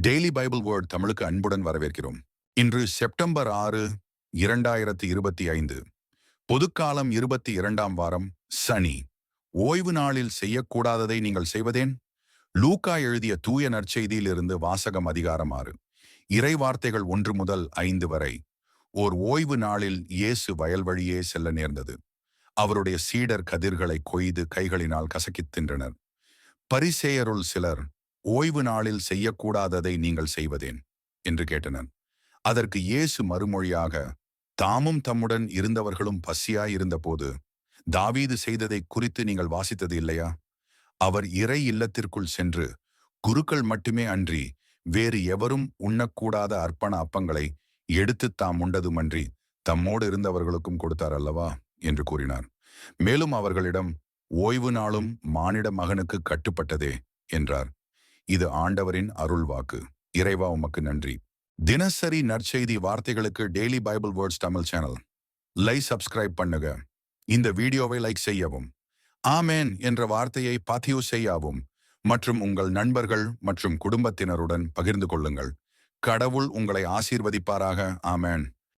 Daily Bible word தமிழுக்கு அன்புடன் வரவேற்கிறோம். இன்று செப்டம்பர் ஆறு இரண்டாயிரத்தி இருபத்தி ஐந்து. பொதுக்காலம் இருபத்தி இரண்டாம் வாரம் சனி. ஓய்வு நாளில் செய்யக்கூடாததை நீங்கள் செய்வதேன்? லூக்கா எழுதிய தூய நற்செய்தியிலிருந்து வாசகம் அதிகாரம் ஆறு. இறை வார்த்தைகள் ஒன்று முதல் ஐந்து வரை. ஓர் ஓய்வு நாளில் இயேசு வயல் வழியே செல்ல நேர்ந்தது. அவருடைய சீடர் கதிர்களை கொய்து கைகளினால் கசக்கித் தின்றனர். பரிசேயருள் சிலர் ஓய்வு நாளில் செய்யக்கூடாததை நீங்கள் செய்வதேன்? என்று கேட்டனர். அதற்கு இயேசு மறுமொழியாக தாமும் தம்முடன் இருந்தவர்களும் பசியாயிருந்தபோது தாவீது செய்ததை குறித்து நீங்கள் வாசித்தது இல்லையா? அவர் இறை இல்லத்திற்குள் சென்று குருக்கள் மட்டுமே அன்றி வேறு எவரும் உண்ணக்கூடாத அர்ப்பண அப்பங்களை எடுத்து தாம் உண்டதுமன்றி தம்மோடு இருந்தவர்களுக்கும் கொடுத்தார் அல்லவா? என்று கூறினார். மேலும் அவர்களிடம் ஓய்வு நாளும் மானிட மகனுக்கு கட்டுப்பட்டதே என்றார். இது ஆண்டவரின் அருள் வாக்கு இறைவா உமக்கு நன்றி. தினசரி நற்செய்தி வார்த்தைகளுக்கு daily Bible words Tamil channel. லை சப்ஸ்கிரைப் பண்ணுங்க. இந்த வீடியோவை லைக் செய்யவும். ஆமேன் என்ற வார்த்தையை பதிவு செய்யவும். மற்றும் உங்கள் நண்பர்கள் மற்றும் குடும்பத்தினருடன் பகிர்ந்து கொள்ளுங்கள். கடவுள் உங்களை ஆசீர்வதிப்பாராக. ஆமேன்.